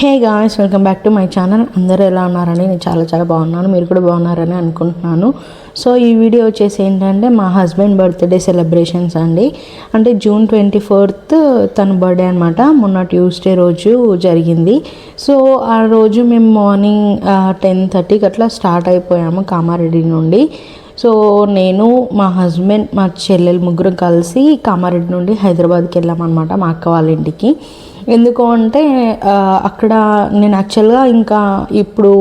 Hey guys welcome back to my channel. అందరూ ఎలా ఉన్నారని నేను చాలా చాలా బాగున్నాను. మీరు కూడా బాగున్నారని అనుకుంటున్నాను. సో ఈ వీడియో వచ్చేసి ఏంటంటే మా హస్బెండ్ బర్త్డే సెలబ్రేషన్స్ అండి. అంటే జూన్ ట్వంటీ ఫోర్త్ తన బర్త్డే అనమాట మొన్న ట్యూస్డే రోజు జరిగింది. సో ఆ రోజు మేము మార్నింగ్ టెన్ థర్టీకి అట్లా స్టార్ట్ అయిపోయాము కామారెడ్డి నుండి. సో నేను మా హస్బెండ్ మా చెల్లెలు ముగ్గురు కలిసి కామారెడ్డి నుండి హైదరాబాద్కి వెళ్ళామన్నమాట మా అక్క వాళ్ళ ఇంటికి. ఎందుకు అంటే అక్కడ నేను యాక్చువల్గా ఇంకా ఇప్పుడు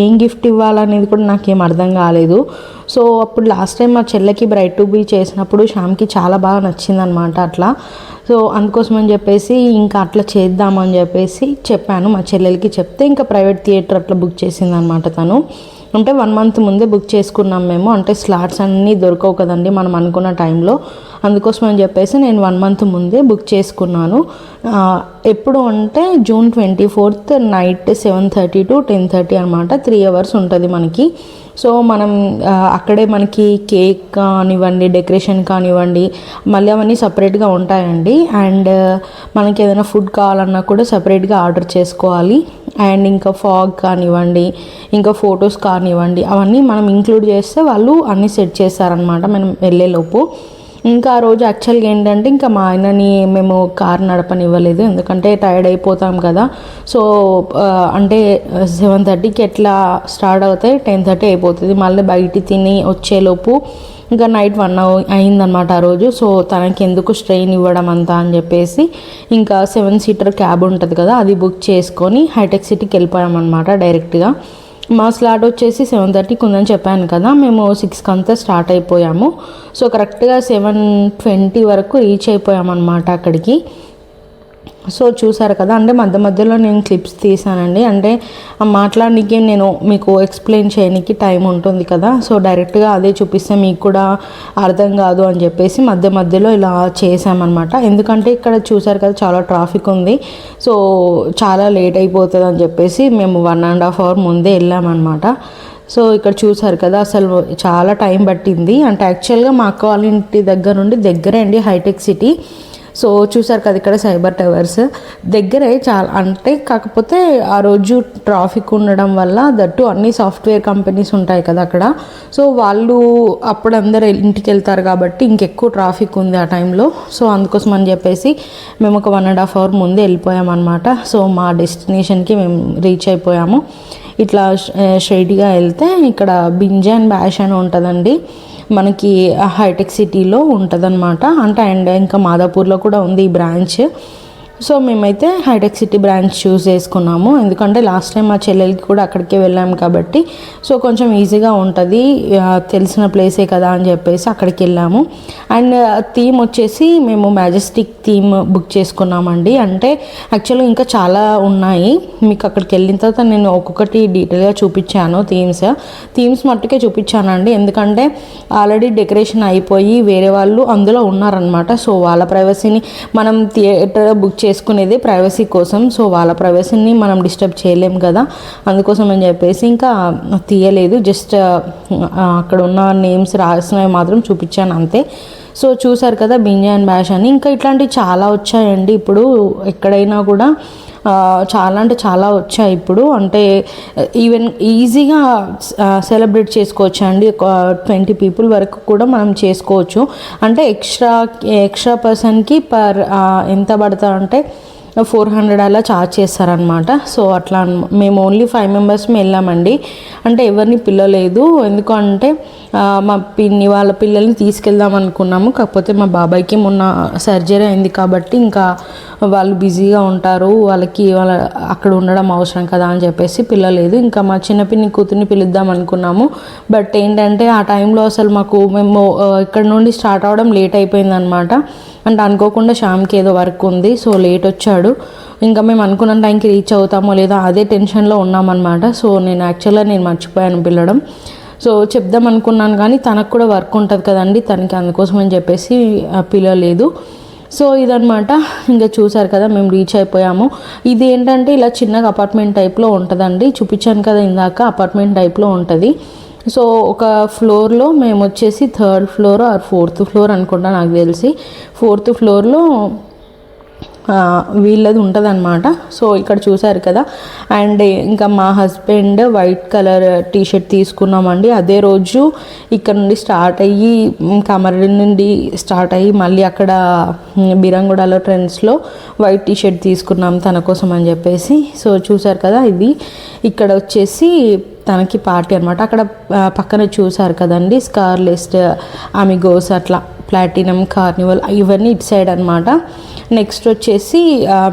ఏం గిఫ్ట్ ఇవ్వాలనేది కూడా నాకేం అర్థం కాలేదు. సో అప్పుడు లాస్ట్ టైం మా చెల్లెకి బ్రైట్ టు బీ చేసినప్పుడు శ్యామ్కి చాలా బాగా నచ్చింది అనమాట అట్లా. సో అందుకోసం అని చెప్పేసి ఇంకా అట్లా చేద్దామని చెప్పేసి చెప్పాను మా చెల్లెలకి చెప్తే ఇంకా ప్రైవేట్ థియేటర్ అట్లా బుక్ చేసింది అనమాట తను. అంటే వన్ మంత్ ముందే బుక్ చేసుకున్నాం మేము. అంటే స్లాట్స్ అన్నీ దొరకవు కదండి మనం అనుకున్న టైంలో అందుకోసం అని చెప్పేసి నేను వన్ మంత్ ముందే బుక్ చేసుకున్నాను. ఎప్పుడు అంటే June twenty fourth night seven thirty to ten thirty అనమాట. త్రీ అవర్స్ ఉంటుంది మనకి. సో మనం అక్కడే మనకి కేక్ కానివ్వండి డెకరేషన్ కానివ్వండి మళ్ళీ అవన్నీ సపరేట్గా ఉంటాయండి. అండ్ మనకి ఏదైనా ఫుడ్ కావాలన్నా కూడా సపరేట్గా ఆర్డర్ చేసుకోవాలి. అండ్ ఇంకా ఫాగ్ కానివ్వండి ఇంకా ఫొటోస్ కానివ్వండి అవన్నీ మనం ఇంక్లూడ్ చేస్తే వాళ్ళు అన్నీ సెట్ చేస్తారనమాట మనం వెళ్ళేలోపు. ఇంకా ఆ రోజు యాక్చువల్గా ఏంటంటే ఇంకా మా ఆయనని మేము కార్ నడపనివ్వలేదు. ఎందుకంటే టైర్డ్ అయిపోతాం కదా. సో అంటే సెవెన్ థర్టీకి ఎట్లా స్టార్ట్ అవుతాయి? టెన్ థర్టీ అయిపోతుంది. మళ్ళీ బయట తిని వచ్చేలోపు ఇంకా నైట్ వన్ అయిందనమాట ఆ రోజు. సో తనకి ఎందుకు స్ట్రెయిన్ ఇవ్వడం అంతా అని చెప్పేసి ఇంకా సెవెన్ సీటర్ క్యాబ్ ఉంటుంది కదా అది బుక్ చేసుకొని హైటెక్ సిటీకి వెళ్ళిపోయామన్నమాట డైరెక్ట్గా మా స్లాట్ వచ్చేసి సెవెన్ థర్టీకి ఉందని చెప్పాను కదా మేము సిక్స్కి అంతా స్టార్ట్ అయిపోయాము. సో కరెక్ట్గా సెవెన్ ట్వంటీ వరకు రీచ్ అయిపోయామన్నమాట అక్కడికి. సో చూసారు కదా అంటే మధ్య మధ్యలో నేను క్లిప్స్ తీసానండి అంటే మాట్లాడడానికి నేను మీకు ఎక్స్ప్లెయిన్ చేయడానికి టైం ఉంటుంది కదా సో డైరెక్ట్గా అదే చూపిస్తే మీకు కూడా అర్థం కాదు అని చెప్పేసి మధ్య మధ్యలో ఇలా చేసామన్నమాట ఎందుకంటే ఇక్కడ చూసారు కదా చాలా ట్రాఫిక్ ఉంది. సో చాలా లేట్ అయిపోతుంది అని చెప్పేసి మేము వన్ అండ్ హాఫ్ అవర్ ముందే వెళ్ళామన్నమాట. సో ఇక్కడ చూసారు కదా అసలు చాలా టైం పట్టింది. అంటే యాక్చువల్గా మా అక్క వాళ్ళ ఇంటి దగ్గర నుండి దగ్గరే అండి హైటెక్ సిటీ. సో చూసారు కదా ఇక్కడ సైబర్ టవర్స్. దగ్గరే చాలా అంటే కాకపోతే ఆ రోజు ట్రాఫిక్ ఉండడం వల్ల దట్టు అన్ని సాఫ్ట్వేర్ కంపెనీస్ ఉంటాయి కదా అక్కడ. సో వాళ్ళు అప్పుడు అందరు ఇంటికి వెళ్తారు కాబట్టి ఇంకెక్కువ ట్రాఫిక్ ఉంది ఆ టైంలో. సో అందుకోసం అని చెప్పేసి మేము ఒక వన్ అండ్ హాఫ్ అవర్ ముందే వెళ్ళిపోయామన్నమాట. సో మా డెస్టినేషన్కి మేము రీచ్ అయిపోయాము. ఇట్లా స్ట్రైట్గా వెళ్తే ఇక్కడ బింజ్ అండ్ బ్యాష్ అని ఉంటుందండి. మనకి హైటెక్ సిటీలో ఉంటుందన్నమాట. అంటే అండ్ ఇంకా మాదాపూర్లో కూడా ఉంది ఈ బ్రాంచ్. సో మేమైతే హైటెక్ సిటీ బ్రాంచ్ చూస్ చేసుకున్నాము. ఎందుకంటే లాస్ట్ టైం మా చెల్లెలకి కూడా అక్కడికే వెళ్ళాము కాబట్టి. సో కొంచెం ఈజీగా ఉంటుంది. తెలిసిన ప్లేసే కదా అని చెప్పేసి అక్కడికి వెళ్ళాము. అండ్ థీమ్ వచ్చేసి మేము మ్యాజెస్టిక్ థీమ్ బుక్ చేసుకున్నామండి. అంటే యాక్చువల్గా ఇంకా చాలా ఉన్నాయి. మీకు అక్కడికి వెళ్ళిన తర్వాత నేను ఒక్కొక్కటి డీటెయిల్గా చూపించాను థీమ్స్. థీమ్స్ మట్టుకే చూపించానండి. ఎందుకంటే ఆల్రెడీ డెకరేషన్ అయిపోయి వేరే వాళ్ళు అందులో ఉన్నారనమాట సో వాళ్ళ ప్రైవసీని మనం థియేటర్ బుక్ చేసుకునేది ప్రైవసీ కోసం. సో వాళ్ళ ప్రైవసీని మనం డిస్టర్బ్ చేయలేం కదా. అందుకోసం అని చెప్పేసి ఇంకా తీయలేదు. జస్ట్ అక్కడ ఉన్న నేమ్స్ రాసినవి మాత్రం చూపించాను అంతే. సో చూసారు కదా బింజాన్ బ్యాష్ అని. ఇంకా ఇట్లాంటివి చాలా వచ్చాయండి. ఇప్పుడు ఎక్కడైనా కూడా చాలా అంటే చాలా వచ్చాయి ఇప్పుడు. అంటే ఈవెన్ ఈజీగా సెలబ్రేట్ చేసుకోవచ్చు అండి. ఒక ట్వంటీ పీపుల్ వరకు కూడా మనం చేసుకోవచ్చు. అంటే ఎక్స్ట్రా ఎక్స్ట్రా పర్సన్కి పర్ ఎంత పడతా అంటే ఫోర్ హండ్రెడ్ అలా ఛార్జ్ చేస్తారనమాట సో అట్లా మేము ఓన్లీ ఫైవ్ మెంబర్స్ వెళ్ళామండి. అంటే ఎవరిని పిల్లలేదు ఎందుకంటే మా పిన్ని వాళ్ళ పిల్లల్ని తీసుకెళ్దాం అనుకున్నాము. కాకపోతే మా బాబాయ్కి మొన్న సర్జరీ అయింది కాబట్టి ఇంకా వాళ్ళు బిజీగా ఉంటారు. వాళ్ళకి వాళ్ళ అక్కడ ఉండడం అవసరం కదా అని చెప్పేసి పిల్లలేదు. ఇంకా మా చిన్న పిన్ని కూతుర్ని పిలుద్దాం అనుకున్నాము. బట్ ఏంటంటే ఆ టైంలో అసలు మాకు మేము ఇక్కడ నుండి స్టార్ట్ అవ్వడం లేట్ అయిపోయింది అనమాట అంటే అనుకోకుండా శ్యామ్కి ఏదో వర్క్ ఉంది. సో లేట్ వచ్చాడు. ఇంకా మేము అనుకున్న టైంకి రీచ్ అవుతామో లేదో అదే టెన్షన్లో ఉన్నామన్నమాట సో నేను యాక్చువల్గా నేను మర్చిపోయాను పిల్లడం సో చెప్దాం అనుకున్నాను కానీ తనకు కూడా వర్క్ ఉంటుంది కదండి తనకి అందుకోసం అని చెప్పేసి పిలవలేదు. సో ఇదనమాట ఇంకా చూసారు కదా మేము రీచ్ అయిపోయాము. ఇది ఏంటంటే ఇలా చిన్నగా అపార్ట్మెంట్ టైప్లో ఉంటుందండి చూపించాను కదా ఇందాక అపార్ట్మెంట్ టైప్లో ఉంటుంది. సో ఒక ఫ్లోర్లో మేము వచ్చేసి third floor or fourth floor అనుకుంటా నాకు తెలిసి. ఫోర్త్ ఫ్లోర్లో వీళ్ళది ఉంటుందన్నమాట. సో ఇక్కడ చూసారు కదా. అండ్ ఇంకా మా husband white colour T shirt తీసుకున్నామండి. అదే రోజు ఇక్కడ నుండి స్టార్ట్ అయ్యి మ్, నుండి స్టార్ట్ అయ్యి మళ్ళీ అక్కడ మ్, ట్రెండ్స్లో వైట్ టీ షర్ట్ తీసుకున్నాం తన కోసం అని చెప్పేసి. సో చూసారు కదా ఇది. ఇక్కడ వచ్చేసి తనకి పార్టీ అనమాట అక్కడ పక్కన చూసారు కదండి స్కార్ లిస్ట్ ఆమిగోస్ అట్లా ప్లాటినం కార్నివల్ ఇవన్నీ ఇటు సైడ్ అనమాట నెక్స్ట్ వచ్చేసి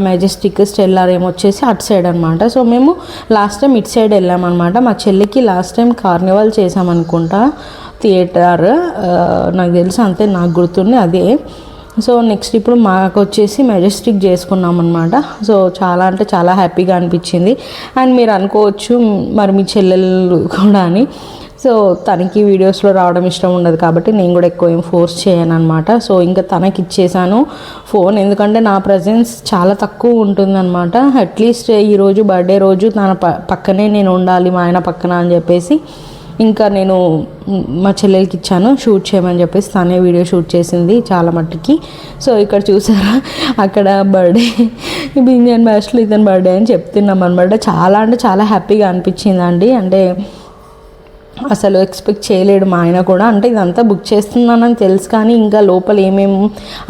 మెజెస్టిక్ స్టెల్లార్ ఏమో వచ్చేసి అటు సైడ్ అనమాట సో మేము లాస్ట్ టైం ఇటు సైడ్ వెళ్ళామన్నమాట మా చెల్లికి లాస్ట్ టైం కార్నివల్ చేసామనుకుంటా థియేటర్ నాకు తెలుసు అంతే నాకు గుర్తుంది అదే. సో నెక్స్ట్ ఇప్పుడు మాకు వచ్చేసి మెజెస్టిక్ చేసుకున్నాం అనమాట సో చాలా అంటే చాలా హ్యాపీగా అనిపించింది. అండ్ మీరు అనుకోవచ్చు మరి మీ చెల్లెలు కూడా అని. సో తనకి వీడియోస్లో రావడం ఇష్టం ఉండదు కాబట్టి నేను కూడా ఎక్కువ ఏం ఫోర్స్ చేయను అనమాట సో ఇంకా తనకి ఇచ్చేసాను ఫోన్. ఎందుకంటే నా ప్రజెన్స్ చాలా తక్కువ ఉంటుందన్నమాట. అట్లీస్ట్ ఈరోజు బర్త్డే రోజు తన ప పక్కనే నేను ఉండాలి మా ఆయన పక్కన అని చెప్పేసి. ఇంకా నేను మా చెల్లెలకి ఇచ్చాను షూట్ చేయమని చెప్పేసి తనే వీడియో షూట్ చేసింది చాలా మట్టుకి. సో ఇక్కడ చూసారా అక్కడ బర్త్డే ఇండియన్ బ్యాచ్లో ఇతని బర్త్డే అని చెప్తున్నాం అనమాట చాలా అంటే చాలా హ్యాపీగా అనిపించిందండి. అంటే అసలు ఎక్స్పెక్ట్ చేయలేడు మా ఆయన కూడా. అంటే ఇదంతా బుక్ చేస్తున్నానని తెలుసు కానీ ఇంకా లోపల ఏమేమి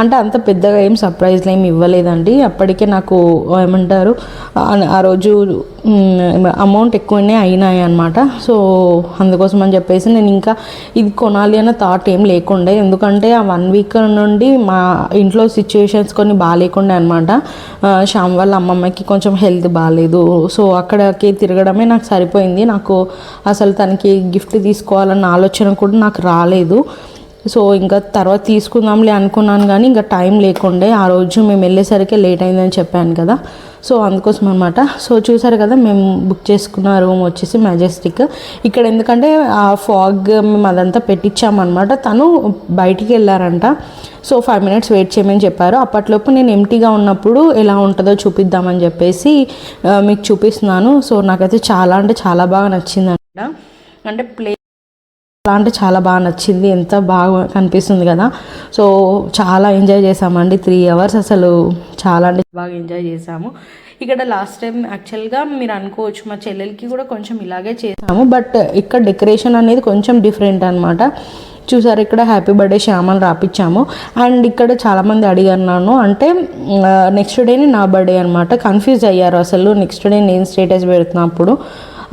అంటే అంత పెద్దగా ఏం సర్ప్రైజ్లు ఏమి ఇవ్వలేదండి. అప్పటికే నాకు ఏమంటారు ఆ రోజు అమౌంట్ ఎక్కువనే అయినాయి అనమాట సో అందుకోసం అని చెప్పేసి నేను ఇంకా ఇది కొనాలి అన్న థాట్ ఏం లేకుండే. ఎందుకంటే ఆ వన్ వీక్ నుండి మా ఇంట్లో సిచ్యువేషన్స్ కొన్ని బాగాలేకుండే అనమాట శ్యామ్ వాళ్ళ అమ్మమ్మకి కొంచెం హెల్త్ బాగాలేదు. సో అక్కడికి తిరగడమే నాకు సరిపోయింది. నాకు అసలు తనకి గిఫ్ట్ తీసుకోవాలన్న ఆలోచన కూడా నాకు రాలేదు. సో ఇంకా తర్వాత తీసుకుందాంలే అనుకున్నాను కానీ ఇంకా టైం లేకుండే. ఆ రోజు మేము వెళ్ళేసరికి లేట్ అయిందని చెప్పాను కదా. సో అందుకోసం అనమాట సో చూసారు కదా మేము బుక్ చేసుకున్న రూమ్ వచ్చేసి మెజెస్టిక్ ఇక్కడ ఎందుకంటే ఆ ఫాగ్ మేము అదంతా పెట్టించామన్నమాట తను బయటికి వెళ్ళారంట. సో ఫైవ్ మినిట్స్ వెయిట్ చేయమని చెప్పారు. అప్పట్లోపు నేను ఎంటీగా ఉన్నప్పుడు ఎలా ఉంటుందో చూపిద్దామని చెప్పేసి మీకు చూపిస్తున్నాను. సో నాకైతే చాలా అంటే చాలా బాగా నచ్చిందంట. అంటే ప్లే చాలా అంటే చాలా బాగా నచ్చింది. ఎంత బాగా కనిపిస్తుంది కదా. సో చాలా ఎంజాయ్ చేసామండి త్రీ అవర్స్ అసలు చాలా అంటే బాగా ఎంజాయ్ చేసాము ఇక్కడ లాస్ట్ టైం యాక్చువల్గా మీరు అనుకోవచ్చు మా చెల్లెలకి కూడా కొంచెం ఇలాగే చేసాము బట్ ఇక్కడ డెకరేషన్ అనేది కొంచెం డిఫరెంట్ అనమాట చూసారు ఇక్కడ హ్యాపీ బర్త్డే శ్యామని రాపించాము అండ్ ఇక్కడ చాలామంది అడిగారు అంటే నెక్స్ట్ డేనే నా బర్త్డే అనమాట కన్ఫ్యూజ్ అయ్యారు అసలు. నెక్స్ట్ డే నేను స్టేటస్ పెడుతున్నప్పుడు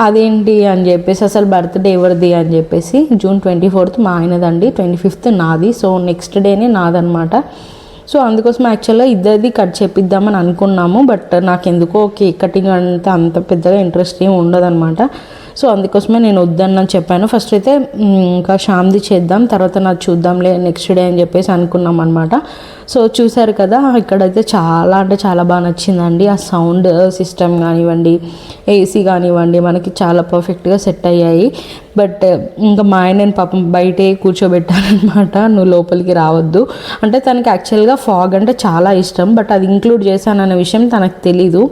అదేంటి అని చెప్పేసి అసలు బర్త్డే ఎవరిది అని చెప్పేసి జూన్ ట్వంటీ ఫోర్త్ మా ఆయనదండి ట్వంటీ ఫిఫ్త్ నాది. సో నెక్స్ట్ డేనే నాదనమాట సో అందుకోసం యాక్చువల్గా ఇద్దరిది కట్ చేపిద్దామని అనుకున్నాము బట్ నాకు ఎందుకో కేక్ కటింగ్ అంటే అంత పెద్దగా ఇంట్రెస్ట్ ఏమి ఉండదన్నమాట. సో అందుకోసమే నేను వద్దన్నని చెప్పాను. ఫస్ట్ అయితే ఇంకా షామ్ది చేద్దాం తర్వాత నాకు చూద్దాంలే నెక్స్ట్ డే అని చెప్పేసి అనుకున్నాం అనమాట సో చూసారు కదా ఇక్కడైతే చాలా అంటే చాలా బాగా నచ్చిందండి. ఆ సౌండ్ సిస్టమ్ కానివ్వండి ఏసీ కానివ్వండి మనకి చాలా పర్ఫెక్ట్గా సెట్ అయ్యాయి. బట్ ఇంకా మా ఆయన నేను పాపం బయటే కూర్చోబెట్టానమాట నువ్వు లోపలికి రావద్దు. అంటే తనకి యాక్చువల్గా ఫాగ్ అంటే చాలా ఇష్టం బట్ అది ఇంక్లూడ్ చేశాననే విషయం తనకు తెలీదు.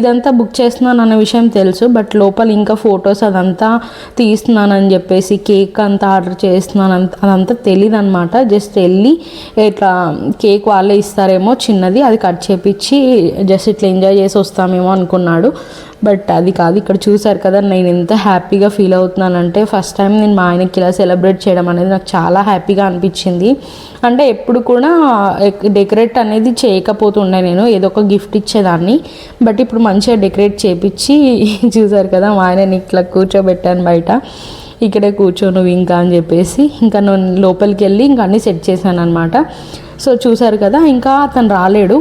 ఇదంతా బుక్ చేస్తున్నాను అన్న విషయం తెలుసు బట్ లోపల ఇంకా ఫొటోస్ అదంతా తీస్తున్నానని చెప్పేసి కేక్ అంతా ఆర్డర్ చేస్తున్నాను అంత అదంతా తెలియదు అనమాట జస్ట్ వెళ్ళి ఇట్లా కేక్ వాళ్ళే ఇస్తారేమో చిన్నది అది కట్ చేపించి జస్ట్ ఇట్లా ఎంజాయ్ చేసి వస్తామేమో అనుకున్నాడు. బట్ అది కాదు ఇక్కడ చూసారు కదా నేను ఎంత హ్యాపీగా ఫీల్ అవుతున్నానంటే ఫస్ట్ టైం నేను మా ఆయనకి ఇలా సెలబ్రేట్ చేయడం అనేది నాకు చాలా హ్యాపీగా అనిపించింది. అంటే ఎప్పుడు కూడా డెకరేట్ అనేది చేయకపోతుండే నేను ఏదో ఒక గిఫ్ట్ ఇచ్చేదాన్ని. బట్ ఇప్పుడు మంచిగా డెకరేట్ చేపించి చూసారు కదా మా ఆయనని ఇట్లా కూర్చోబెట్టాను బయట. ఇక్కడే కూర్చో నువ్వు ఇంకా అని చెప్పేసి ఇంకా నేను లోపలికి వెళ్ళి ఇంకా అన్నీ సెట్ చేశాను అనమాట సో చూసారు కదా ఇంకా అతను రాలేడు.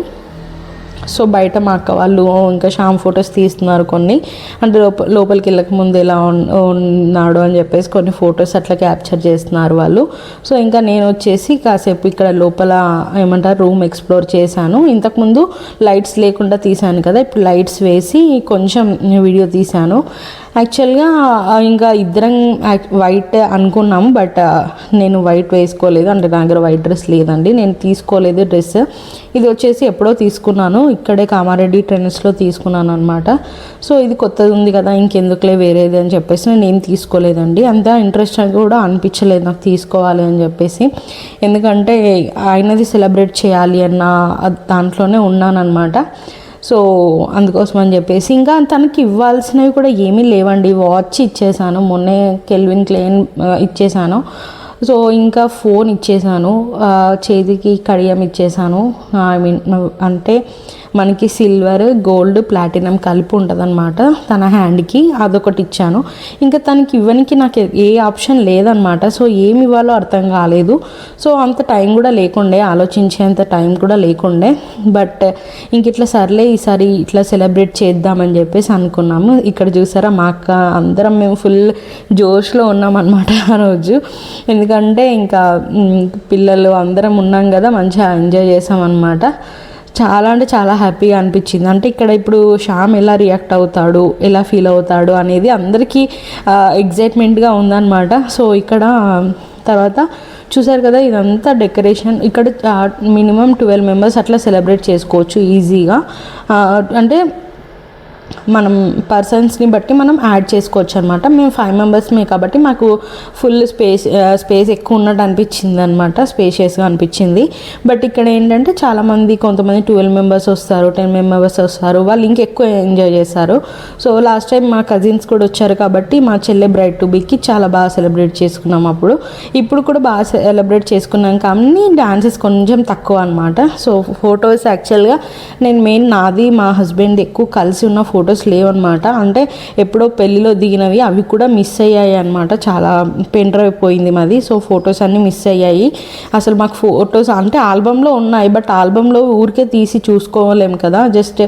సో బయట మా అక్క వాళ్ళు ఇంకా షామ్ ఫొటోస్ తీస్తున్నారు కొన్ని. అంటే లోప లోపలికి వెళ్ళక ముందు ఎలా ఉన్నాడు అని చెప్పేసి కొన్ని ఫొటోస్ అట్లా క్యాప్చర్ చేస్తున్నారు వాళ్ళు. సో ఇంకా నేను వచ్చేసి కాసేపు ఇక్కడ లోపల ఏమంటారు రూమ్ ఎక్స్ప్లోర్ చేశాను. ఇంతకుముందు లైట్స్ లేకుండా తీశాను కదా ఇప్పుడు లైట్స్ వేసి కొంచెం వీడియో తీశాను. యాక్చువల్గా ఇంకా ఇద్దరం వైట్ అనుకున్నాము బట్ నేను వైట్ వేసుకోలేదు. అంటే నా దగ్గర వైట్ డ్రెస్ లేదండి. నేను తీసుకోలేదు డ్రెస్ ఇది వచ్చేసి ఎప్పుడో తీసుకున్నాను. ఇక్కడే కామారెడ్డి ట్రెండ్స్లో తీసుకున్నాను అనమాట సో ఇది కొత్తది ఉంది కదా ఇంకెందుకులే వేరేది అని చెప్పేసి నేను ఏం తీసుకోలేదండి. అంత ఇంట్రెస్ట్ కూడా అనిపించలేదు నాకు తీసుకోవాలి అని చెప్పేసి. ఎందుకంటే ఆయనది సెలబ్రేట్ చేయాలి అన్న దాంట్లోనే ఉన్నానన్నమాట. సో అందుకోసం అని చెప్పేసి ఇంకా తనకి ఇవ్వాల్సినవి కూడా ఏమీ లేవండి. వాచ్ ఇచ్చేసాను. మొన్నే కెల్విన్ క్లెయిన్ ఇచ్చేసాను. సో ఇంకా ఫోన్ ఇచ్చేసాను. చేతికి కడియం ఇచ్చేసాను. ఐ మీన్ అంటే మనకి సిల్వర్ గోల్డ్ ప్లాటినం కలిపి ఉంటుందన్నమాట తన హ్యాండ్కి. అదొకటి ఇచ్చాను. ఇంకా తనకి ఇవ్వనికి నాకు ఏ ఆప్షన్ లేదనమాట సో ఏమి ఇవ్వాలో అర్థం కాలేదు. సో అంత టైం కూడా లేకుండే ఆలోచించేంత టైం కూడా లేకుండే. బట్ ఇంక ఇట్లా సర్లే ఈసారి ఇట్లా సెలబ్రేట్ చేద్దామని చెప్పేసి అనుకున్నాము. ఇక్కడ చూసారా మా అక్క అందరం మేము ఫుల్ జోష్లో ఉన్నామన్నమాట ఆ రోజు. ఎందుకంటే ఇంకా పిల్లలు అందరం ఉన్నాం కదా మంచిగా ఎంజాయ్ చేసాం అనమాట చాలా అంటే చాలా హ్యాపీగా అనిపించింది. అంటే ఇక్కడ ఇప్పుడు శ్యామ్ ఎలా రియాక్ట్ అవుతాడు ఎలా ఫీల్ అవుతాడు అనేది అందరికీ ఎగ్జైట్మెంట్గా ఉందన్నమాట. సో ఇక్కడ తర్వాత చూసారు కదా ఇదంతా డెకరేషన్. ఇక్కడ మినిమం ట్వెల్వ్ మెంబర్స్ అట్లా సెలబ్రేట్ చేసుకోవచ్చు ఈజీగా. అంటే మనం పర్సన్స్ని బట్టి మనం యాడ్ చేసుకోవచ్చు అనమాట మేము ఫైవ్ మెంబర్స్మే కాబట్టి మాకు ఫుల్ స్పేస్ స్పేస్ ఎక్కువ ఉన్నట్టు అనిపించింది అనమాట స్పేషియస్గా అనిపించింది. బట్ ఇక్కడ ఏంటంటే చాలామంది కొంతమంది ట్వెల్వ్ మెంబర్స్ వస్తారు టెన్ మెంబర్స్ వస్తారు. వాళ్ళు ఇంకెక్కువ ఎంజాయ్ చేస్తారు. సో లాస్ట్ టైం మా కజిన్స్ కూడా వచ్చారు కాబట్టి మా చెల్లె బ్రైడ్ టు బీకి చాలా బాగా సెలబ్రేట్ చేసుకున్నాం అప్పుడు. ఇప్పుడు కూడా బాగా సెలబ్రేట్ చేసుకున్నాం కానీ డాన్సెస్ కొంచెం తక్కువ అనమాట సో ఫొటోస్ యాక్చువల్గా నేను మెయిన్ నాది మా హస్బెండ్ ఎక్కువ కలిసి ఉన్న ఫోటో ఫొటోస్ లేవన్నమాట. అంటే ఎప్పుడో పెళ్ళిలో దిగినవి అవి కూడా మిస్ అయ్యాయి అనమాట చాలా పెన్ డ్రైవ్ పోయింది మాది. సో ఫొటోస్ అన్నీ మిస్ అయ్యాయి. అసలు మాకు ఫొటోస్ అంటే ఆల్బంలో ఉన్నాయి. బట్ ఆల్బంలో ఊరికే తీసి చూసుకోలేము కదా. జస్ట్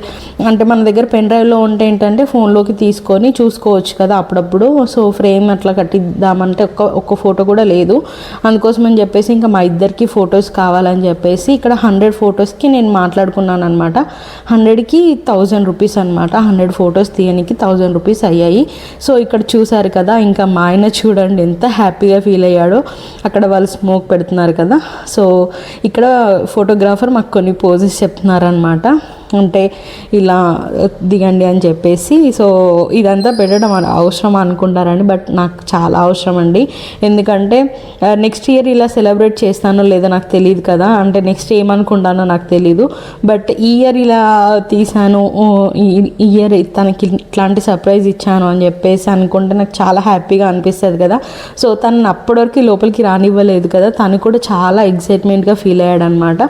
అంటే మన దగ్గర పెన్ డ్రైవ్లో ఉంటే ఏంటంటే ఫోన్లోకి తీసుకొని చూసుకోవచ్చు కదా అప్పుడప్పుడు. సో ఫ్రేమ్ అట్లా కట్టిద్దామంటే ఒక్క ఒక్క ఫోటో కూడా లేదు. అందుకోసం అని చెప్పేసి ఇంకా మా ఇద్దరికి ఫొటోస్ కావాలని చెప్పేసి ఇక్కడ హండ్రెడ్ ఫొటోస్కి నేను మాట్లాడుకున్నాను అనమాట హండ్రెడ్కి థౌజండ్ రూపీస్ అనమాట హండ్రెడ్ ఫొటోస్ తీయడానికి థౌజండ్ రూపీస్ అయ్యాయి. సో ఇక్కడ చూసారు కదా ఇంకా మా ఆయన చూడండి ఎంత హ్యాపీగా ఫీల్ అయ్యాడో. అక్కడ వాళ్ళు స్మోక్ పెడుతున్నారు కదా. సో ఇక్కడ ఫోటోగ్రాఫర్ మాకు కొన్ని పోజెస్ చెప్తున్నారనమాట అంటే ఇలా దిగండి అని చెప్పేసి సో ఇదంతా పెట్టడం అవసరం అనుకుంటారండి బట్ నాకు చాలా అవసరం అండి. ఎందుకంటే నెక్స్ట్ ఇయర్ ఇలా సెలబ్రేట్ చేస్తానో లేదో నాకు తెలియదు కదా అంటే నెక్స్ట్ ఏమనుకుంటానో నాకు తెలీదు. బట్ ఈ ఇయర్ ఇలా తీసాను ఈ ఇయర్ తనకి ఇట్లాంటి సర్ప్రైజ్ ఇచ్చాను అని చెప్పేసి అనుకుంటే నాకు చాలా హ్యాపీగా అనిపిస్తుంది కదా. సో తను అప్పటివరకు లోపలికి రానివ్వలేదు కదా తను కూడా చాలా ఎగ్జైట్మెంట్గా ఫీల్ అయ్యాడనమాట.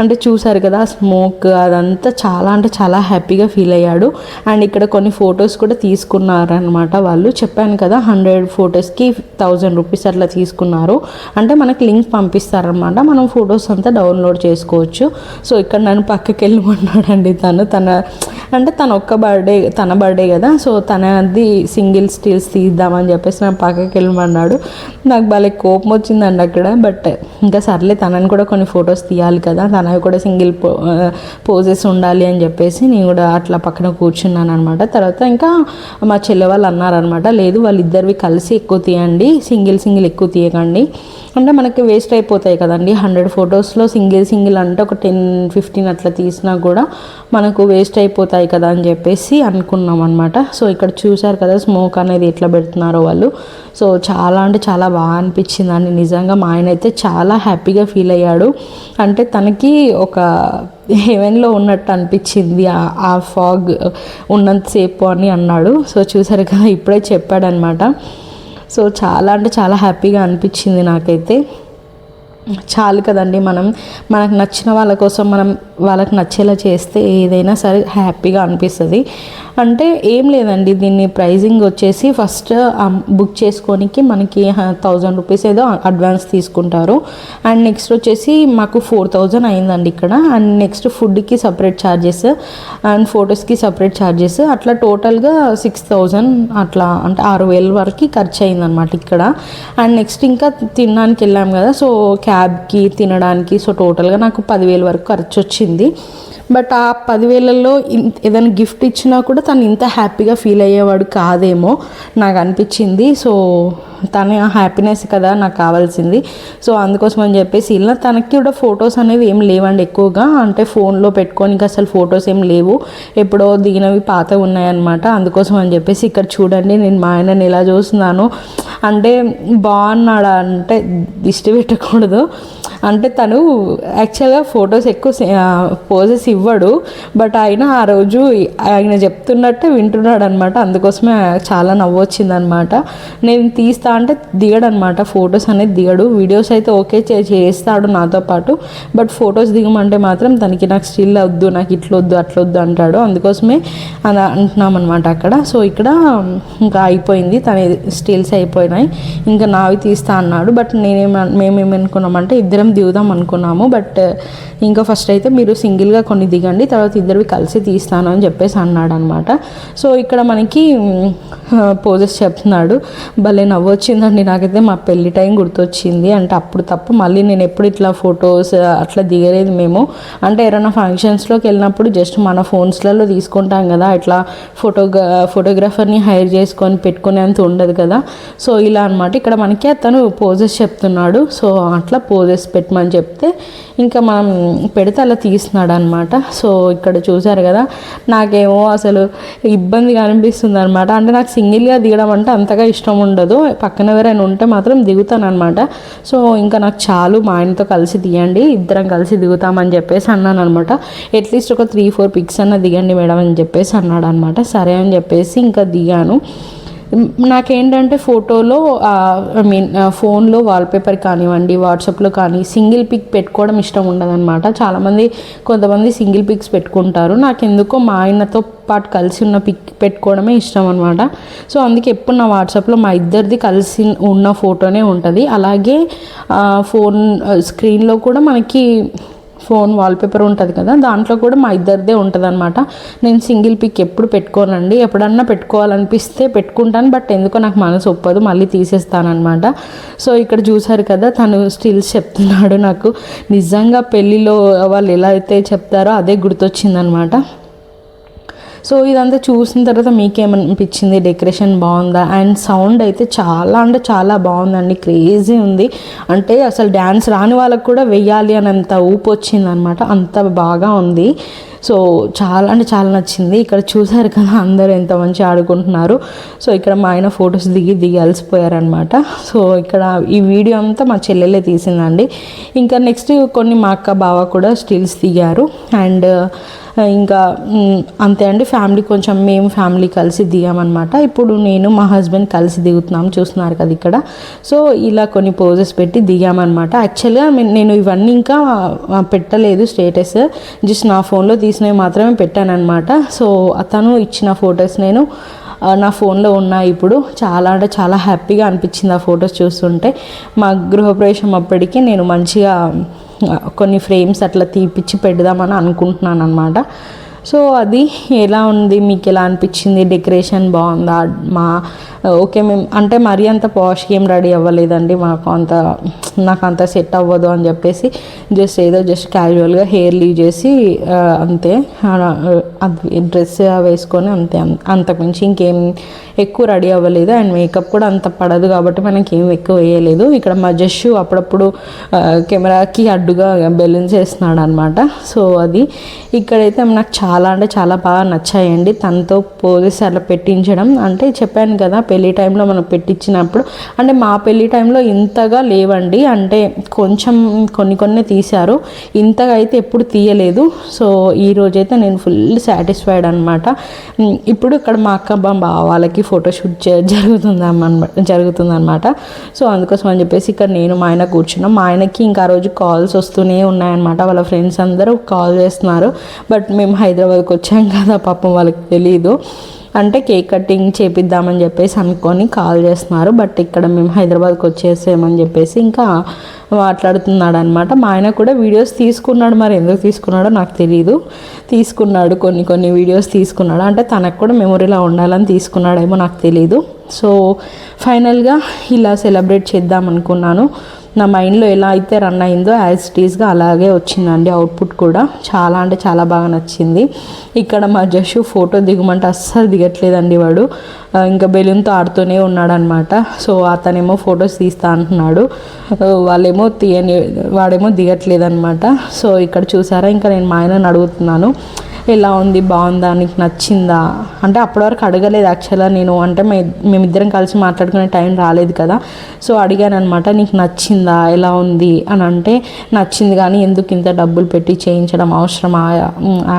అంటే చూశారు కదా స్మోక్ అదంతా చాలా అంటే చాలా హ్యాపీగా ఫీల్ అయ్యాడు. అండ్ ఇక్కడ కొన్ని ఫొటోస్ కూడా తీసుకున్నారనమాట వాళ్ళు. చెప్పాను కదా హండ్రెడ్ ఫొటోస్కి థౌజండ్ రూపీస్ అట్లా తీసుకున్నారు. అంటే మనకి లింక్ పంపిస్తారనమాట మనం ఫొటోస్ అంతా డౌన్లోడ్ చేసుకోవచ్చు. సో ఇక్కడ నన్ను పక్కకి వెళ్ళమన్నాడండి తను. తన అంటే తన ఒక్క బర్త్డే తన బర్త్డే కదా. సో తనది సింగిల్ స్టిల్స్ తీద్దామని చెప్పేసి నా పక్కకి వెళ్ళమన్నాడు. నాకు భలే కోపం వచ్చిందండి అక్కడ. బట్ ఇంకా సర్లే తనని కూడా కొన్ని ఫొటోస్ తీయాలి కదా. తనవి కూడా సింగిల్ పోజెస్ ఉండాలి అని చెప్పేసి నేను కూడా అట్లా పక్కన కూర్చున్నాను అనమాట తర్వాత ఇంకా మా చెల్లె వాళ్ళు అన్నారనమాట లేదు వాళ్ళిద్దరివి కలిసి ఎక్కువ తీయండి సింగిల్ సింగిల్ ఎక్కువ తీయకండి. అంటే మనకి వేస్ట్ అయిపోతాయి కదండి. హండ్రెడ్ ఫొటోస్లో సింగిల్ సింగిల్ అంటే ఒక టెన్ ఫిఫ్టీన్ అట్లా తీసినా కూడా మనకు వేస్ట్ అయిపోతాయి కదా అని చెప్పేసి అనుకున్నాం అనమాట సో ఇక్కడ చూశారు కదా స్మోక్ అనేది ఎట్లా పెడుతున్నారో వాళ్ళు. సో చాలా అంటే చాలా బాగా అనిపించింది అండి నిజంగా మా ఆయన అయితే చాలా హ్యాపీగా ఫీల్ అయ్యాడు. అంటే తనకి ఒక హెవెన్లో ఉన్నట్టు అనిపించింది ఆ- ఆ ఫాగ్ ఉన్నంతసేపు అని అన్నాడు. సో చూసారు కదా ఇప్పుడే చెప్పాడనమాట. సో చాలా అంటే చాలా హ్యాపీగా అనిపించింది నాకైతే. చాలు కదండి మనం మనకు నచ్చిన వాళ్ళ కోసం మనం వాళ్ళకి నచ్చేలా చేస్తే ఏదైనా సరే హ్యాపీగా అనిపిస్తుంది. అంటే ఏం లేదండి దీన్ని ప్రైజింగ్ వచ్చేసి ఫస్ట్ బుక్ చేసుకోనికి మనకి థౌజండ్ రూపీస్ ఏదో అడ్వాన్స్ తీసుకుంటారు. అండ్ నెక్స్ట్ వచ్చేసి మాకు ఫోర్ థౌజండ్ అయిందండి ఇక్కడ. అండ్ నెక్స్ట్ ఫుడ్కి సపరేట్ ఛార్జెస్ అండ్ ఫొటోస్కి సపరేట్ ఛార్జెస్ అట్లా టోటల్గా సిక్స్ థౌజండ్ అట్లా అంటే ఆరు వేల వరకు ఖర్చు అయిందనమాట ఇక్కడ. అండ్ నెక్స్ట్ ఇంకా తినడానికి వెళ్ళాం కదా సో క్యాబ్కి తినడానికి. సో టోటల్గా నాకు పదివేల వరకు ఖర్చు వచ్చింది బట్ ఆ పదివేలలో ఏదైనా గిఫ్ట్ ఇచ్చినా కూడా తను ఇంత హ్యాపీగా ఫీల్ అయ్యేవాడు కాదేమో నాకు అనిపించింది. సో తన హ్యాపీనెస్ కదా నాకు కావాల్సింది. సో అందుకోసం అని చెప్పేసి ఇలా తనకి కూడా ఫొటోస్ అనేవి ఏం లేవండి ఎక్కువగా. అంటే ఫోన్లో పెట్టుకోనికి అసలు ఫొటోస్ ఏం లేవు. ఎప్పుడో దిగినవి పాత ఉన్నాయన్నమాట. అందుకోసం అని చెప్పేసి ఇక్కడ చూడండి నేను మా ఆయనని ఎలా చూస్తున్నాను. అంటే బాగున్నాడా అంటే దిష్టి పెట్టకూడదు. అంటే తను యాక్చువల్గా ఫొటోస్ ఎక్కువ పోజెస్ ఇవ్వడు బట్ ఆయన ఆ రోజు ఆయన చెప్తున్నట్టే వింటున్నాడు అనమాట అందుకోసమే చాలా నవ్వు వచ్చిందనమాట. నేను తీస్తా అంటే దిగడు అనమాట ఫొటోస్ అనేది దిగడు. వీడియోస్ అయితే ఓకే చే- చేస్తాడు నాతో పాటు బట్ ఫొటోస్ దిగమంటే మాత్రం తనకి నాకు స్టిల్ వద్దు నాకు ఇట్లా వద్దు అట్లా వద్దు అంటాడు. అందుకోసమే అని అంటున్నాం అనమాట అక్కడ. సో ఇక్కడ ఇంకా అయిపోయింది. తన స్టిల్స్ అయిపోయినాయి. ఇంకా నావి తీస్తా అన్నాడు. బట్ నేనేమ మేమేమనుకున్నామంటే ఇద్దరం దిగుదాం అనుకున్నాము బట్ ఇంకా ఫస్ట్ అయితే మీరు సింగిల్గా కొన్ని దిగండి తర్వాత ఇద్దరివి కలిసి తీస్తాను అని చెప్పేసి అన్నాడు అనమాట సో ఇక్కడ మనకి పోజెస్ చెప్తున్నాడు భలే నవ్వొచ్చిందండి నాకైతే మా పెళ్ళి టైం గుర్తొచ్చింది అంటే అప్పుడు తప్ప మళ్ళీ నేను ఎప్పుడు ఇట్లా ఫొటోస్ అట్లా దిగలేదు మేము. అంటే ఏమైనా ఫంక్షన్స్లోకి వెళ్ళినప్పుడు జస్ట్ మన ఫోన్స్లలో తీసుకుంటాం కదా ఇట్లా ఫోటోగా ఫోటోగ్రాఫర్ని హైర్ చేసుకొని పెట్టుకునేంత ఉండదు కదా. సో ఇలా అనమాట ఇక్కడ మనకి అతను పోజెస్ చెప్తున్నాడు సో అట్లా పోజెస్ పెట్టమని చెప్తే ఇంకా మనం పెడితే అలా తీస్తున్నాడు అనమాట సో ఇక్కడ చూశారు కదా నాకేమో అసలు ఇబ్బందిగా అనిపిస్తుంది అనమాట అంటే నాకు సింగిల్గా దిగడం అంటే అంతగా ఇష్టం ఉండదు. పక్కన ఎవరైనా ఉంటే మాత్రం దిగుతాను అనమాట సో ఇంకా నాకు చాలు మా ఆయనతో కలిసి దిగండి ఇద్దరం కలిసి దిగుతామని చెప్పేసి అన్నాను అనమాట అట్లీస్ట్ ఒక త్రీ ఫోర్ పిక్స్ అన్న దిగండి మేడం అని చెప్పేసి అన్నాడు అనమాట సరే అని చెప్పేసి ఇంకా దిగాను. నాకేంటంటే ఫోటోలో ఐ మీన్ ఫోన్లో వాల్పేపర్ కానివ్వండి వాట్సాప్లో కానీ సింగిల్ పిక్ పెట్టుకోవడం ఇష్టం ఉండదన్నమాట. చాలామంది కొంతమంది సింగిల్ పిక్స్ పెట్టుకుంటారు. నాకు ఎందుకో మా ఆయనతో పాటు కలిసి ఉన్న పిక్ పెట్టుకోవడమే ఇష్టం అనమాట సో అందుకే ఎప్పుడు నా వాట్సాప్లో మా ఇద్దరిది కలిసి ఉన్న ఫోటోనే ఉంటుంది. అలాగే ఫోన్ స్క్రీన్లో కూడా మనకి ఫోన్ వాల్పేపర్ ఉంటుంది కదా దాంట్లో కూడా మా ఇద్దరిదే ఉంటుంది అనమాట నేను సింగిల్ పిక్ ఎప్పుడు పెట్టుకోనండి. ఎప్పుడన్నా పెట్టుకోవాలనిపిస్తే పెట్టుకుంటాను బట్ ఎందుకో నాకు మనసు ఒప్పదు మళ్ళీ తీసేస్తానమాట సో ఇక్కడ చూసారు కదా తను స్టిల్స్ చెప్తున్నాడు నాకు నిజంగా పెళ్ళిలో వాళ్ళు ఎలా అయితే చెప్తారో అదే గుర్తొచ్చిందనమాట సో ఇదంతా చూసిన తర్వాత మీకేమనిపించింది? డెకరేషన్ బాగుందా? అండ్ సౌండ్ అయితే చాలా అంటే చాలా బాగుందండి. క్రేజీ ఉంది. అంటే అసలు డ్యాన్స్ రాని వాళ్ళకి కూడా వెయ్యాలి అని అంత ఊపు వచ్చింది అనమాట అంత బాగా ఉంది. సో చాలా అంటే చాలా నచ్చింది. ఇక్కడ చూసారు కదా అందరూ ఎంత మంచి ఆడుకుంటున్నారు. సో ఇక్కడ మా ఆయన ఫొటోస్ దిగి దిగి అలసిపోయారనమాట సో ఇక్కడ ఈ వీడియో అంతా మా చెల్లెలే తీసిందండి. ఇంకా నెక్స్ట్ కొన్ని మా అక్క బావ కూడా స్టిల్స్ దిగారు. అండ్ ఇంకా అంతే అండి. ఫ్యామిలీ కొంచెం మేము ఫ్యామిలీ కలిసి దిగామన్నమాట. ఇప్పుడు నేను మా హస్బెండ్ కలిసి దిగుతున్నాం. చూస్తున్నారు కదా ఇక్కడ. సో ఇలా కొన్ని పోజెస్ పెట్టి దిగామన్నమాట. యాక్చువల్గా నేను ఇవన్నీ ఇంకా పెట్టలేదు స్టేటస్. జస్ట్ నా ఫోన్లో తీసి తీసినవి మాత్రమే పెట్టానమాట సో అతను ఇచ్చిన ఫొటోస్ నేను నా ఫోన్లో ఉన్నాయి ఇప్పుడు. చాలా అంటే చాలా హ్యాపీగా అనిపించింది ఆ ఫొటోస్ చూస్తుంటే. మా గృహప్రవేశం అప్పటికి నేను మంచిగా కొన్ని ఫ్రేమ్స్ అట్లా తీపిచ్చి పెడదామని అనుకుంటున్నాను అనమాట సో అది ఎలా ఉంది? మీకు ఎలా అనిపించింది? డెకరేషన్ బాగుందా? మా ఓకే మేము అంటే మరీ అంత పాష్గా ఏం రెడీ అవ్వలేదండి. మాకు అంత నాకు అంత సెట్ అవ్వదు అని చెప్పేసి జస్ట్ ఏదో జస్ట్ క్యాజువల్గా హెయిర్ లీవ్ చేసి అంతే. అది డ్రెస్ వేసుకొని అంతే. అంతకుమించి ఇంకేం ఎక్కువ రెడీ అవ్వలేదు. అండ్ మేకప్ కూడా అంత పడదు కాబట్టి మనకి ఏం ఎక్కువ వేయలేదు. ఇక్కడ మా జస్సు అప్పుడప్పుడు కెమెరాకి అడ్డుగా బెలూన్స్ వేస్తున్నాడు అనమాట సో అది ఇక్కడైతే నాకు చాలా అంటే చాలా బాగా నచ్చాయండి. తనతో పోలీస్ అట్లా పెట్టించడం. అంటే చెప్పాను కదా పెళ్ళి టైంలో మనం పెట్టించినప్పుడు అంటే మా పెళ్ళి టైంలో ఇంతగా లేవండి. అంటే కొంచెం కొన్ని కొన్ని తీశారు. ఇంతగా అయితే ఎప్పుడు తీయలేదు. సో ఈ రోజైతే నేను ఫుల్ సాటిస్ఫైడ్ అనమాట ఇప్పుడు ఇక్కడ మా అక్క బాబా వాళ్ళకి ఫోటోషూట్ జరుగుతుందన్నమాట జరుగుతుందన్నమాట. సో అందుకోసం అని చెప్పేసి ఇక్కడ నేను మా ఆయన కూర్చున్నాం. మా ఆయనకి ఇంకా ఆ రోజు కాల్స్ వస్తూనే ఉన్నాయన్నమాట. వాళ్ళ ఫ్రెండ్స్ అందరూ కాల్ చేస్తున్నారు. బట్ మేము హైదరాబాద్కి వచ్చాం కదా పాపం వాళ్ళకి తెలియదు అంటే కేక్ కటింగ్ చేపిద్దామని చెప్పేసి అనుకొని కాల్ చేస్తున్నారు. బట్ ఇక్కడ మేము హైదరాబాద్కి వచ్చేసామని చెప్పేసి ఇంకా మాట్లాడుతున్నాడు అనమాట మా ఆయన కూడా వీడియోస్ తీసుకున్నాడు మరి. ఎందుకు తీసుకున్నాడో నాకు తెలియదు తీసుకున్నాడు కొన్ని కొన్ని వీడియోస్ తీసుకున్నాడు. అంటే తనకు కూడా మెమొరీలా ఉండాలని తీసుకున్నాడేమో నాకు తెలియదు సో ఫైనల్గా ఇలా సెలబ్రేట్ చేద్దాం అనుకున్నాను. నా మైండ్లో ఎలా అయితే రన్ అయిందో యాజ్ ఇట్ అలాగే వచ్చిందండి అవుట్పుట్ కూడా. చాలా అంటే చాలా బాగా నచ్చింది. ఇక్కడ మా జషు ఫోటో దిగమంటే అస్సలు దిగట్లేదండి వాడు. ఇంకా బెలూన్తో ఆడుతూనే ఉన్నాడనమాట. సో అతనేమో ఫొటోస్ తీస్తా అంటున్నాడు. వాళ్ళేమో తీయని వాడేమో దిగట్లేదనమాట. సో ఇక్కడ చూసారా? ఇంకా నేను మా ఆయనని అడుగుతున్నాను. ఎలా ఉంది బాగుందా నీకు నచ్చిందా? అంటే అప్పటివరకు అడగలేదు యాక్చువల్గా నేను. అంటే మే మేమిద్దరం కలిసి మాట్లాడుకునే టైం రాలేదు కదా. సో అడిగాను అనమాట నీకు నచ్చిందా? ఎలా ఉంది? అని అంటే నచ్చింది కానీ ఎందుకు ఇంత డబ్బులు పెట్టి చేయించడం అవసరమా?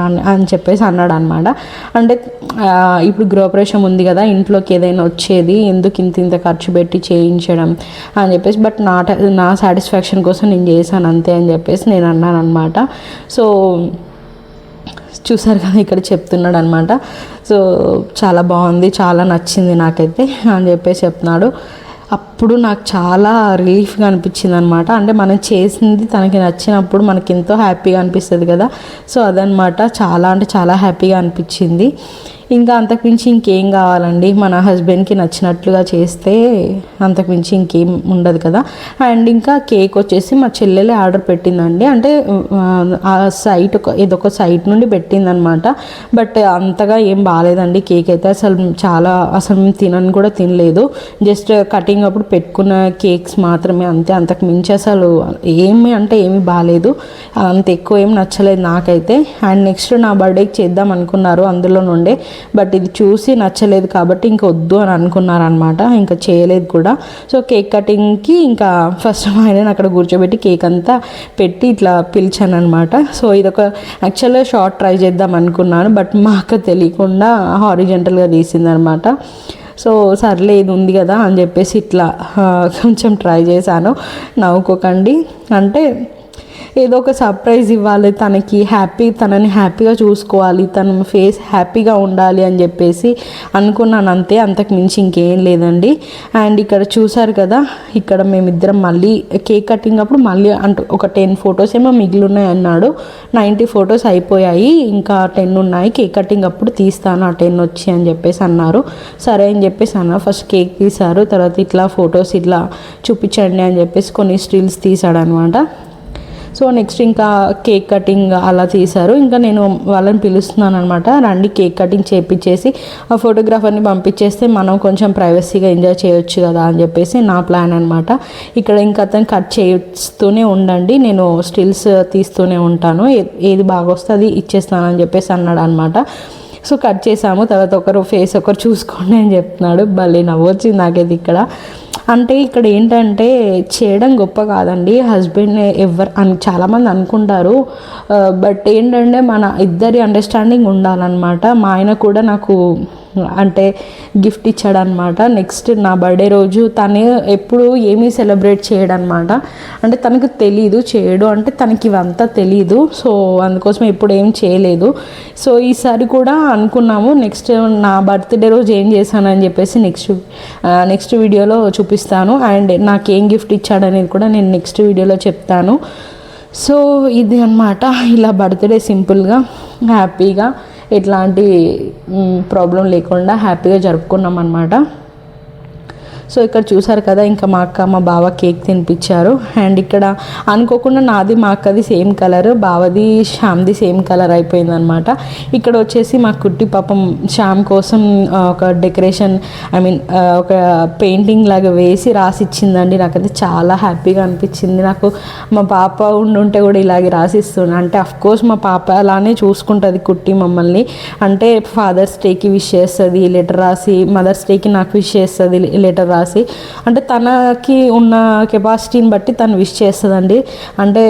అని- అని చెప్పేసి అన్నాడు అనమాట అంటే ఇప్పుడు గృహప్రవేశం ఉంది కదా ఇంట్లోకి ఏదైనా వచ్చేది ఎందుకు ఇంత ఇంత ఖర్చు పెట్టి చేయించడం అని చెప్పేసి బట్ నా నా సాటిస్ఫాక్షన్ కోసం నేను చేశాను అంతే అని చెప్పేసి నేను అన్నాను అనమాట సో చూసారు కదా ఇక్కడ చెప్తున్నాడు అనమాట సో చాలా బాగుంది చాలా నచ్చింది నాకైతే అని చెప్పేసి చెప్తున్నాడు. అప్పుడు నాకు చాలా రిలీఫ్గా అనిపించింది అనమాట అంటే మనం చేసింది తనకి నచ్చినప్పుడు మనకి ఎంతో హ్యాపీగా అనిపిస్తుంది కదా. సో అదనమాట చాలా అంటే చాలా హ్యాపీగా అనిపించింది. ఇంకా అంతకుమించి ఇంకేం కావాలండి? మన హస్బెండ్కి నచ్చినట్లుగా చేస్తే అంతకుమించి ఇంకేం ఉండదు కదా? అండ్ ఇంకా కేక్ వచ్చేసి మా చెల్లెలే ఆర్డర్ పెట్టిందండి. అంటే ఆ సైట్ ఒక ఇదొక సైట్ నుండి పెట్టిందనమాట. బట్ అంతగా ఏం బాగాలేదండి కేక్ అయితే. అసలు చాలా అసలు మేము తినని కూడా తినలేదు. జస్ట్ కటింగ్ అప్పుడు పెట్టుకున్న కేక్స్ మాత్రమే అంతే. అంతకు మించి అసలు ఏమి అంటే ఏమి బాగాలేదు. అంత ఎక్కువ ఏం నచ్చలేదు నాకైతే. అండ్ నెక్స్ట్ నా బర్త్డేకి చేద్దాం అనుకున్నారు అందులో నుండే. బట్ ఇది చూసి నచ్చలేదు కాబట్టి ఇంకా వద్దు అని అనుకున్నారనమాట. ఇంకా చేయలేదు కూడా. సో కేక్ కటింగ్కి ఇంకా ఫస్ట్ ఆయన అక్కడ కూర్చోబెట్టి కేక్ అంతా పెట్టి ఇట్లా పిలిచాను అనమాట సో ఇదొక యాక్చువల్గా షార్ట్ ట్రై చేద్దాం అనుకున్నాను. బట్ మా అక్క తెలియకుండా హారిజెంటల్గా తీసిందనమాట. సో సర్లే ఇది ఉంది కదా అని చెప్పేసి ఇట్లా కొంచెం ట్రై చేశాను. నవ్వుకోకండి. అంటే ఏదో ఒక సర్ప్రైజ్ ఇవ్వాలి తనకి హ్యాపీ తనని హ్యాపీగా చూసుకోవాలి తన ఫేస్ హ్యాపీగా ఉండాలి అని చెప్పేసి అనుకున్నాను అంతే అంతకు మించి ఇంకేం లేదండి. అండ్ ఇక్కడ చూసారు కదా ఇక్కడ మేమిద్దరం మళ్ళీ కేక్ కటింగ్ అప్పుడు మళ్ళీ అంటూ ఒక టెన్ ఫొటోస్ ఏమో మిగిలి ఉన్నాయి అన్నాడు. నైంటీ ఫొటోస్ అయిపోయాయి ఇంకా టెన్ ఉన్నాయి కేక్ కటింగ్ అప్పుడు తీస్తాను ఆ టెన్ వచ్చి అని చెప్పేసి అన్నారు. సరే అని చెప్పేసి అన్నారు ఫస్ట్ కేక్ తీశారు తర్వాత ఇట్లా ఫొటోస్ ఇట్లా చూపించండి అని చెప్పేసి కొన్ని స్టిల్స్ తీసాడు అనమాట సో నెక్స్ట్ ఇంకా కేక్ కటింగ్ అలా తీశారు ఇంకా నేను వాళ్ళని పిలుస్తున్నాను అనమాట రండి కేక్ కటింగ్ చేపించేసి ఆ ఫోటోగ్రాఫర్ని పంపించేస్తే మనం కొంచెం ప్రైవసీగా ఎంజాయ్ చేయొచ్చు కదా అని చెప్పేసి నా ప్లాన్ అనమాట ఇక్కడ ఇంకా అతను కట్ చేస్తూనే ఉండండి. నేను స్టిల్స్ తీస్తూనే ఉంటాను. ఏది బాగా వస్తే అది ఇచ్చేస్తానని చెప్పేసి అన్నాడు అనమాట సో కట్ చేసాము. తర్వాత ఒకరు ఫేస్ ఒకరు చూసుకోండి అని చెప్తున్నాడు. భలే నవ్వొచ్చింది నాకైతే ఇక్కడ. అంటే ఇక్కడ ఏంటంటే చేయడం గొప్ప కాదండి. హస్బెండ్ ఎవరు అని చాలామంది అనుకుంటారు. Uh, బట్ ఏంటంటే మన ఇద్దరి అండర్స్టాండింగ్ ఉండాలన్నమాట. మా ఆయన కూడా నాకు అంటే గిఫ్ట్ ఇచ్చాడనమాట. నెక్స్ట్ నా బర్త్డే రోజు తను ఎప్పుడు ఏమీ సెలబ్రేట్ చేయడనమాట. అంటే తనకు తెలీదు చేయడు అంటే తనకి ఇవంతా తెలీదు. సో అందుకోసం ఎప్పుడు ఏం చేయలేదు. సో ఈసారి కూడా అనుకున్నాము నెక్స్ట్ నా బర్త్డే రోజు ఏం చేశానని చెప్పేసి నెక్స్ట్ నెక్స్ట్ వీడియోలో చూపిస్తాను. అండ్ నాకు ఏం గిఫ్ట్ ఇచ్చాడనేది కూడా నేను నెక్స్ట్ వీడియోలో చెప్తాను. సో ఇది అన్నమాట ఇలా బర్త్డే సింపుల్గా హ్యాపీగా. ఇట్లాంటి ప్రాబ్లం లేకుండా హ్యాపీగా జరుపుకున్నాం అనమాట సో ఇక్కడ చూసారు కదా ఇంకా మా అక్క మా బావ కేక్ తినిపించారు. అండ్ ఇక్కడ అనుకోకుండా నాది మా అక్కది సేమ్ కలర్ బావది శ్యామ్ది సేమ్ కలర్ అయిపోయిందనమాట ఇక్కడ వచ్చేసి మా కుట్టి పాపం శ్యామ్ కోసం ఒక డెకరేషన్ ఐ మీన్ ఒక పెయింటింగ్ లాగా వేసి రాసిచ్చిందండి. నాకైతే చాలా హ్యాపీగా అనిపించింది. నాకు మా పాప ఉండుంటే కూడా ఇలాగే రాసిస్తుంది అంటే అఫ్ కోర్స్ మా పాప అలానే చూసుకుంటుంది కుట్టి మమ్మల్ని. అంటే ఫాదర్స్ డేకి విష్ చేస్తుంది లెటర్ రాసి మదర్స్ డేకి నాకు విష్ చేస్తుంది లెటర్ రాసి అంటే తనకి ఉన్న కెపాసిటీని బట్టి తను విష్ చేస్తుందండి. అంటే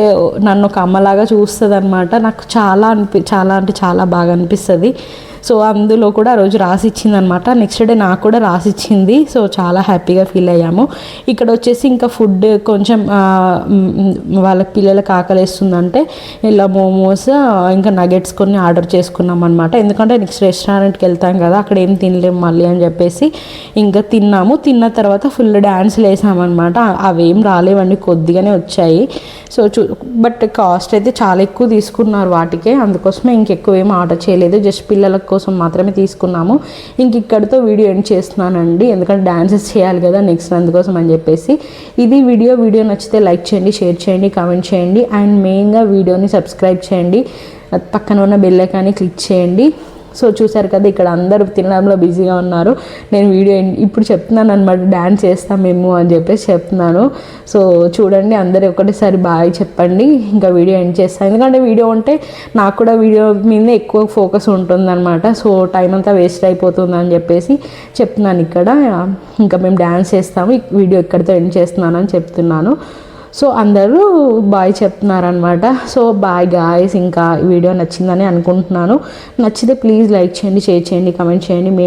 నన్ను ఒక అమ్మలాగా చూస్తుంది అనమాట నాకు చాలా అనిపి చాలా అంటే చాలా బాగా అనిపిస్తుంది. సో అందులో కూడా ఆ రోజు రాసి ఇచ్చిందనమాట నెక్స్ట్ డే నాకు కూడా రాసి ఇచ్చింది సో చాలా హ్యాపీగా ఫీల్ అయ్యాము. ఇక్కడ వచ్చేసి ఇంకా ఫుడ్ కొంచెం వాళ్ళ పిల్లలకు ఆకలిస్తుందంటే ఇలా మోమోస్ ఇంకా నగెట్స్ కొన్ని ఆర్డర్ చేసుకున్నాం అనమాట ఎందుకంటే నెక్స్ట్ రెస్టారెంట్కి వెళ్తాం కదా అక్కడ ఏం తినలేము మళ్ళీ అని చెప్పేసి ఇంకా తిన్నాము. తిన్న తర్వాత ఫుల్ డ్యాన్స్లు వేసామన్నమాట అవేం రాలేవండి కొద్దిగానే వచ్చాయి. సో చూ బట్ కాస్ట్ అయితే చాలా ఎక్కువ తీసుకున్నారు వాటికే. అందుకోసమే ఇంకెక్కువ ఏం ఆర్డర్ చేయలేదు. జస్ట్ పిల్లలకు కోసం మాత్రమే తీసుకున్నాము. ఇంక ఇక్కడితో వీడియో ఎండ్ చేస్తున్నానండి. ఎందుకంటే డాన్సెస్ చేయాలి కదా నెక్స్ట్ అందుకోసం అని చెప్పేసి. ఇది వీడియో వీడియో నచ్చితే లైక్ చేయండి షేర్ చేయండి కామెంట్ చేయండి. అండ్ మెయిన్గా వీడియోని సబ్స్క్రైబ్ చేయండి. పక్కన ఉన్న బెల్ ఐకాన్ని క్లిక్ చేయండి. సో చూసారు కదా ఇక్కడ అందరూ తినడంలో బిజీగా ఉన్నారు. నేను వీడియో ఇప్పుడు చెప్తున్నాను అనమాట డ్యాన్స్ చేస్తాం మేము అని చెప్పేసి చెప్తున్నాను. సో చూడండి అందరూ ఒకటేసారి బాయ్ చెప్పండి ఇంకా వీడియో ఎండ్ చేస్తాను. ఎందుకంటే వీడియో ఉంటే నాకు కూడా వీడియో మీద ఎక్కువ ఫోకస్ ఉంటుందన్నమాట. సో టైం అంతా వేస్ట్ అయిపోతుంది అని చెప్పేసి చెప్తున్నాను ఇక్కడ. ఇంకా మేము డ్యాన్స్ చేస్తాము వీడియో ఇక్కడితో ఎండ్ చేస్తున్నాను అని చెప్తున్నాను. సో అందరూ బాయ్ చెప్తున్నారనమాట సో బాయ్ గాయస్ ఇంకా వీడియో నచ్చిందని అనుకుంటున్నాను. నచ్చితే ప్లీజ్ లైక్ చేయండి షేర్ చేయండి కమెంట్ చేయండి. మీ